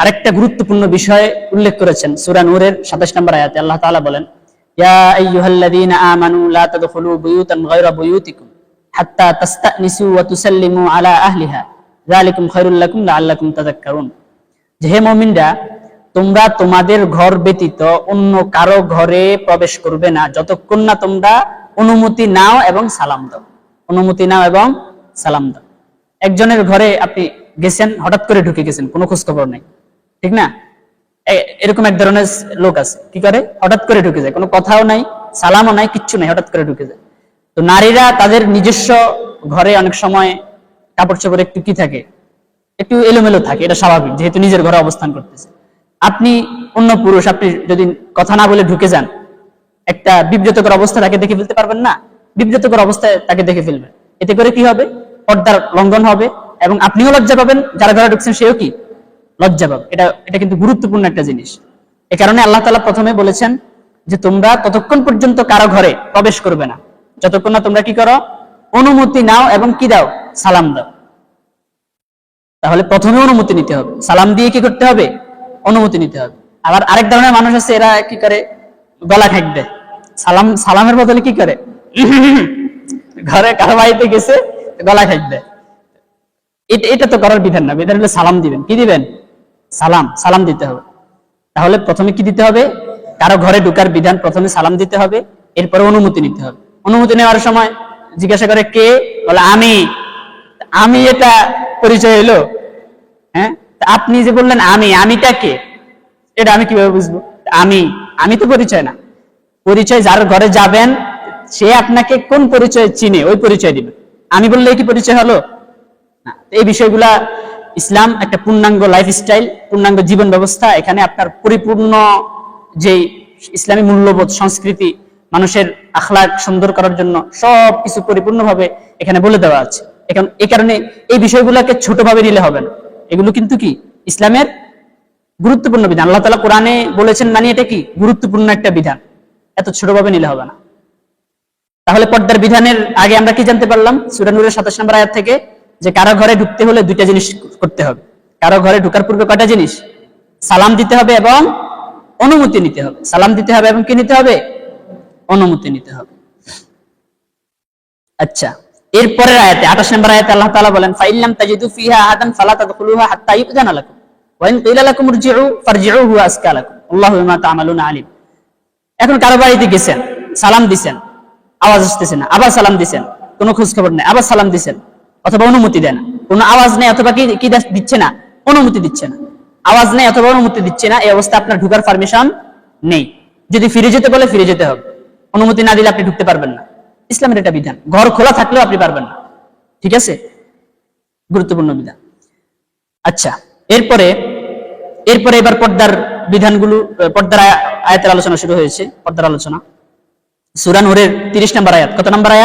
আরেকটা গুরুত্বপূর্ণ বিষয় উল্লেখ করেছেন সূরা নূরের 27 নম্বর আয়াতে। আল্লাহ তাআলা বলেন তোমরা তোমাদের ঘর ব্যতীত অন্য কারও ঘরে প্রবেশ করবে না, যতক্ষণ না তোমরা অনুমতি নাও এবং সালাম দাও। অনুমতি নাও এবং সালাম দাও। একজনের ঘরে আপনি গেছেন, হঠাৎ করে ঢুকে গেছেন, কোনো খোঁজ খবর নেই। ঠিক না? এরকম এক ধরনের লোক আছে, কি করে? হঠাৎ করে ঢুকে যায়, কোনো কথাও নাই, সালামও নাই, কিচ্ছু নাই, হঠাৎ করে ঢুকে যায়। তো নারীরা তাদের নিজস্ব ঘরে অনেক সময় কাপড় চোপড় একটু কি থাকে? একটু এলোমেলো থাকে, এটা স্বাভাবিক, যেহেতু নিজের ঘরে অবস্থান করতেছে। আপনি অন্য পুরুষ, আপনি যদি কথা না বলে ঢুকে যান, একটা বিব্রতকর অবস্থা তাকে দেখে ফেলতে পারবেন না? বিব্রতকর অবস্থায় তাকে দেখে ফেলবেন। এতে করে কি হবে? পর্দার লঙ্ঘন হবে এবং আপনিও লজ্জা পাবেন, যারা ঘরে ঢুকছেন সেও কি? লজ্জা পাবে। এটা এটা কিন্তু গুরুত্বপূর্ণ একটা জিনিস। এ কারণে আল্লাহ তালা প্রথমে বলেছেন যে তোমরা ততক্ষণ পর্যন্ত কারও ঘরে প্রবেশ করবে না। যতক্ষণ না তোমরা কি করো? অনুমতি নাও এবং কি দাও? সালাম দাও। তাহলে প্রথমে অনুমতি নিতে হবে। সালাম দিয়ে কি করতে হবে? অনুমতি নিতে হবে। আবার আরেক ধরনের মানুষ আছে, এরা কি করে? গলা ঠেক সালাম, সালামের বদলে কি করে? ঘরে কারও বাড়িতে গেছে, গলা দেয় এটা তো করার বিধান না। বিধান হলে সালাম দিবেন। কি দিবেন? সালাম সালাম দিতে হবে। তাহলে প্রথমে কি দিতে হবে? কারও ঘরে ঢুকার বিধান প্রথমে সালাম দিতে হবে, এরপরে অনুমতি নিতে হবে। অনুমতি নেওয়ার সময় জিজ্ঞাসা করে কে? বলে, আমি। আমি এটা পরিচয় হলো হ্যাঁ? আপনি যে বললেন আমি, আমিটা কে? এটা আমি কীভাবে বুঝব? আমি আমি তো পরিচয় না। পরিচয় যার ঘরে যাবেন, সে আপনাকে কোন পরিচয় চিনে? ওই পরিচয় দিবে। আমি বললে কি পরিচয় হলো? এই বিষয়গুলা ইসলাম একটা পূর্ণাঙ্গ লাইফস্টাইল পূর্ণাঙ্গ জীবন ব্যবস্থা। এখানে আপনার পরিপূর্ণ যে ইসলামী মূল্যবোধ, সংস্কৃতি, মানুষের আখলাক সুন্দর করার জন্য সব কিছু পরিপূর্ণভাবে এখানে বলে দেওয়া আছে। এখন এই কারণে এই বিষয়গুলোকে ছোটভাবে নিলে হবে না। এগুলো কিন্তু কি? ইসলামের গুরুত্বপূর্ণ বিধান। আল্লাহ তালা কোরআনে বলেছেন মানে এটা কি? গুরুত্বপূর্ণ একটা বিধান। এত ছোটভাবে নিলে হবে না। তাহলে পর্দার বিধানের আগে আমরা কি জানতে পারলাম? সুরানুরের সাতাশ নম্বর আয়াত থেকে যে কারও ঘরে ঢুকতে হলে দুইটা জিনিস করতে হবে। কারও ঘরে ঢুকার পূর্বে কয়টা জিনিস? সালাম দিতে হবে এবং অনুমতি নিতে হবে। সালাম দিতে হবে এবং কি নিতে হবে? অনুমতি নিতে হবে। আচ্ছা এরপরের আয়াতে 28 নম্বর আয়াতে আল্লাহ তাআলা বলেন ফাইল্লাম তাজিদু ফিহা আহাদান ফালা তাদখুলুহা হাত্তা ইউযানা লাকুম। ওয়া ইন কিলা লাকুম ইরজিউ ফারজিউ হুয়া আসকা লাকুম। আল্লাহু বিমা তা'মালুনা আলিম। এখন কারও বাড়িতে গেছেন, সালাম দিছেন, আওয়াজ আসতেছে না, আবার সালাম দিছেন, কোনো খোঁজ খবর নাই, আবার সালাম দিছেন। অথবা অনুমতি দেন না। কোনো আওয়াজ নেই অথবা কি কি দিচ্ছে না, অনুমতি দিচ্ছে না। আওয়াজ নেই অথবা অনুমতি দিচ্ছে না, এই অবস্থা আপনার ঢুকার পারমিশন নেই। যদি ফিরে যেতে বলে ফিরে যেতে হবে। অনুমতি না দিলে আপনি ঢুকতে পারবেন না। ইসলামের এটা বিধান। ঘর খোলা থাকলেও আপনি পারবেন না। ঠিক আছে? গুরুত্বপূর্ণ বিধান। আচ্ছা এরপরে এরপরে এবার পর্দার বিধানগুলো পর্দার আয়াতের আলোচনা শুরু হয়েছে। পর্দার আলোচনা। সূরা নূরের 30 নম্বর আয়াত। কত নম্বর আয়াত?